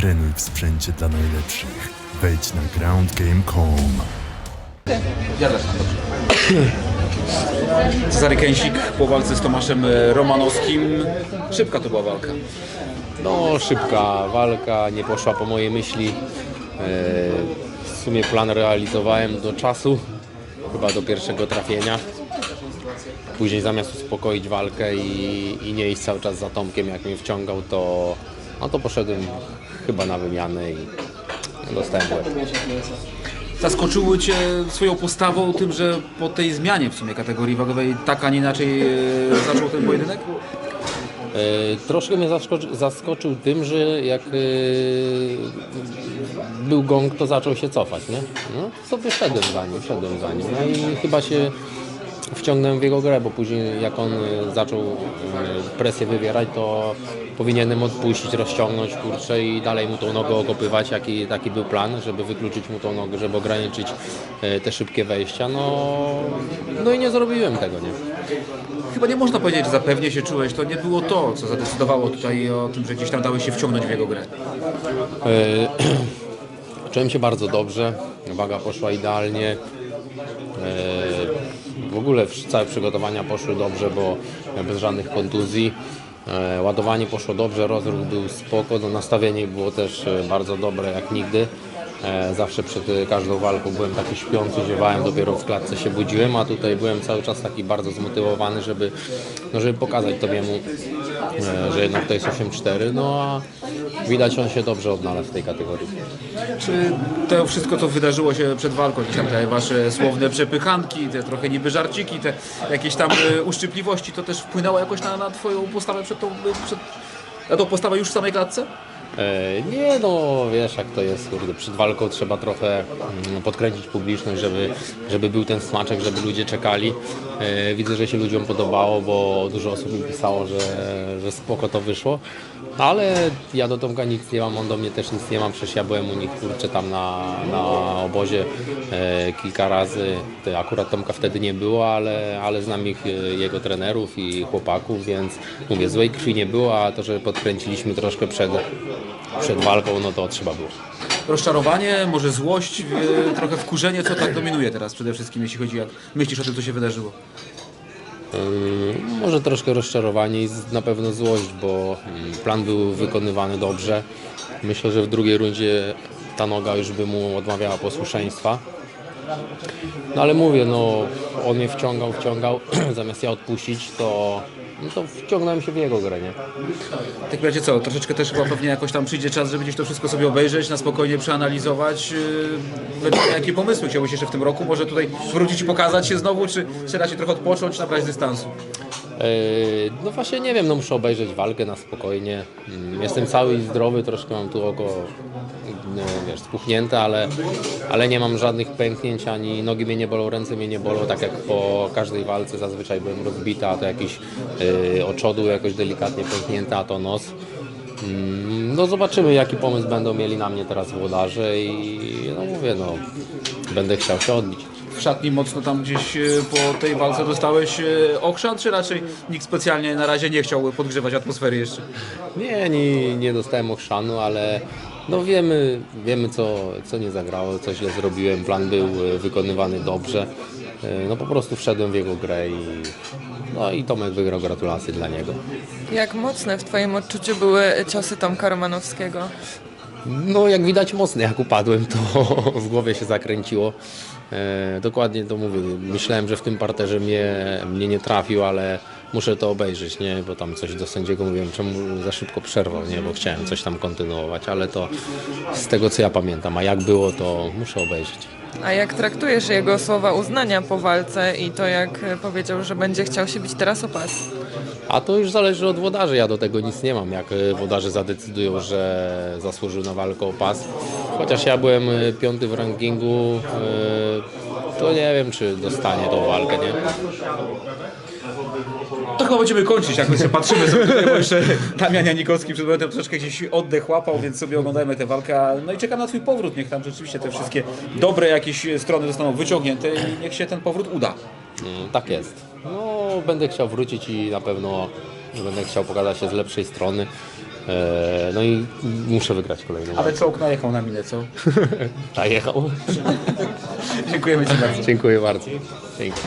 Trenuj w sprzęcie dla najlepszych. Wejdź na groundgame.com. Cezary Kęsik po walce z Tomaszem e, Romanowskim. Szybka to była walka. No, szybka walka, nie poszła po mojej myśli. E, W sumie plan realizowałem do czasu, chyba do pierwszego trafienia. Później zamiast uspokoić walkę i, i nie iść cały czas za Tomkiem, jak mnie wciągał, to, no to poszedłem chyba na wymianę i dostałem w łeb. Zaskoczyły Cię swoją postawą tym, że po tej zmianie w sumie kategorii wagowej tak, a nie inaczej e, zaczął ten pojedynek? E, Troszkę mnie zaskoczy, zaskoczył tym, że jak e, był gong, to zaczął się cofać, nie? No, sobie szedłem za nim, za nim. No i chyba się wciągnąłem w jego grę, bo później jak on e, zaczął e, presję wywierać, to powinienem odpuścić, rozciągnąć, kurczę i dalej mu tą nogę okopywać, jaki taki był plan, żeby wykluczyć mu tą nogę, żeby ograniczyć e, te szybkie wejścia. No, no i nie zrobiłem tego, nie? Chyba nie można powiedzieć, że zapewnie się czułeś. To nie było to, co zadecydowało tutaj o tym, że gdzieś tam dałeś się wciągnąć w jego grę. Czułem się bardzo dobrze, waga poszła idealnie. Ogóle całe przygotowania poszły dobrze, bo bez żadnych kontuzji. E, Ładowanie poszło dobrze, rozruch był spoko, no nastawienie było też e, bardzo dobre jak nigdy. E, Zawsze przed każdą walką byłem taki śpiący, ziewałem, dopiero w klatce się budziłem, a tutaj byłem cały czas taki bardzo zmotywowany, żeby, no, żeby pokazać Tobiemu, że jednak to jest 8-4, no a widać on się dobrze odnalazł w tej kategorii. Czy to wszystko, co wydarzyło się przed walką, gdzieś tam te wasze słowne przepychanki, te trochę niby żarciki, te jakieś tam e, uszczypliwości, to też wpłynęło jakoś na, na twoją postawę przed tą, przed, na tą postawę już w samej klatce? E, Nie no, wiesz jak to jest, kurde, przed walką trzeba trochę mm, podkręcić publiczność, żeby, żeby był ten smaczek, żeby ludzie czekali. E, Widzę, że się ludziom podobało, bo dużo osób mi pisało, że, że spoko to wyszło. Ale ja do Tomka nic nie mam, on do mnie też nic nie mam, przecież ja byłem u nich kurczę tam na, na obozie e, kilka razy. To akurat Tomka wtedy nie było, ale, ale znam ich, e, jego trenerów i chłopaków, więc mówię, złej krwi nie było, a to, że podkręciliśmy troszkę przed, przed walką, no to trzeba było. Rozczarowanie, może złość, e, trochę wkurzenie, co tak dominuje teraz przede wszystkim, jeśli chodzi, jak myślisz o tym, co się wydarzyło? Ym, Może troszkę rozczarowanie i na pewno złość, bo ym, plan był wykonywany dobrze. Myślę, że w drugiej rundzie ta noga już by mu odmawiała posłuszeństwa. No ale mówię, no on mnie wciągał, wciągał, zamiast ja odpuścić, to, no to wciągnąłem się w jego grę, nie? W takim co, troszeczkę też chyba pewnie jakoś tam przyjdzie czas, żeby gdzieś to wszystko sobie obejrzeć, na spokojnie przeanalizować. Yy, Jakie pomysły chciałbyś jeszcze w tym roku? Może tutaj wrócić i pokazać się znowu, czy czy raczej trochę odpocząć, nabrać dystansu? Yy, No właśnie nie wiem, no muszę obejrzeć walkę na spokojnie. Mm, Jestem cały i zdrowy, troszkę mam tu oko no, wiesz, spuchnięte, ale, ale nie mam żadnych pęknięć, ani nogi mnie nie bolą, ręce mnie nie bolą, tak jak po każdej walce zazwyczaj byłem rozbity, a to jakiś yy, oczodu jakoś delikatnie pęknięty, a to nos. Mm, No zobaczymy jaki pomysł będą mieli na mnie teraz włodarze i no mówię, no będę chciał się odbić. W szatni mocno tam gdzieś e, po tej walce dostałeś e, okrzan, czy raczej nikt specjalnie na razie nie chciał podgrzewać atmosfery jeszcze? Nie, nie, nie dostałem ochrzanu, ale no wiemy, wiemy co, co nie zagrało, co źle zrobiłem. Plan był e, wykonywany dobrze. No po prostu wszedłem w jego grę i, no i Tomek wygrał. Gratulacje dla niego. Jak mocne w Twoim odczuciu były ciosy Tomka Romanowskiego? No jak widać mocny, jak upadłem, to w głowie się zakręciło. E, dokładnie to mówię. Myślałem, że w tym parterze mnie, mnie nie trafił, ale muszę to obejrzeć, nie? Bo tam coś do sędziego mówiłem, czemu za szybko przerwał, nie? Bo chciałem coś tam kontynuować, ale to z tego co ja pamiętam, a jak było, to muszę obejrzeć. A jak traktujesz jego słowa uznania po walce i to, jak powiedział, że będzie chciał się bić teraz o pas? A to już zależy od włodarzy, ja do tego nic nie mam. Jak e, włodarze zadecydują, że zasłużył na walkę o pas. Chociaż ja byłem e, piąty w rankingu, e, to nie wiem, czy dostanie tą walkę, nie? To chyba będziemy kończyć, jak my sobie patrzymy sobie tutaj, bo jeszcze Damian Janikowski przed momentem troszeczkę gdzieś oddech łapał, więc sobie oglądajmy tę walkę. No i czekam na twój powrót, niech tam rzeczywiście te wszystkie dobre jakieś strony zostaną wyciągnięte i niech się ten powrót uda. Mm, Tak jest. No, będę chciał wrócić i na pewno będę chciał pokazać się z lepszej strony. E, no i muszę wygrać kolejną Ale walkę. czołg najechał na minę, co? A jechał. Dziękujemy Ci bardzo. Dziękuję bardzo. Dzięki.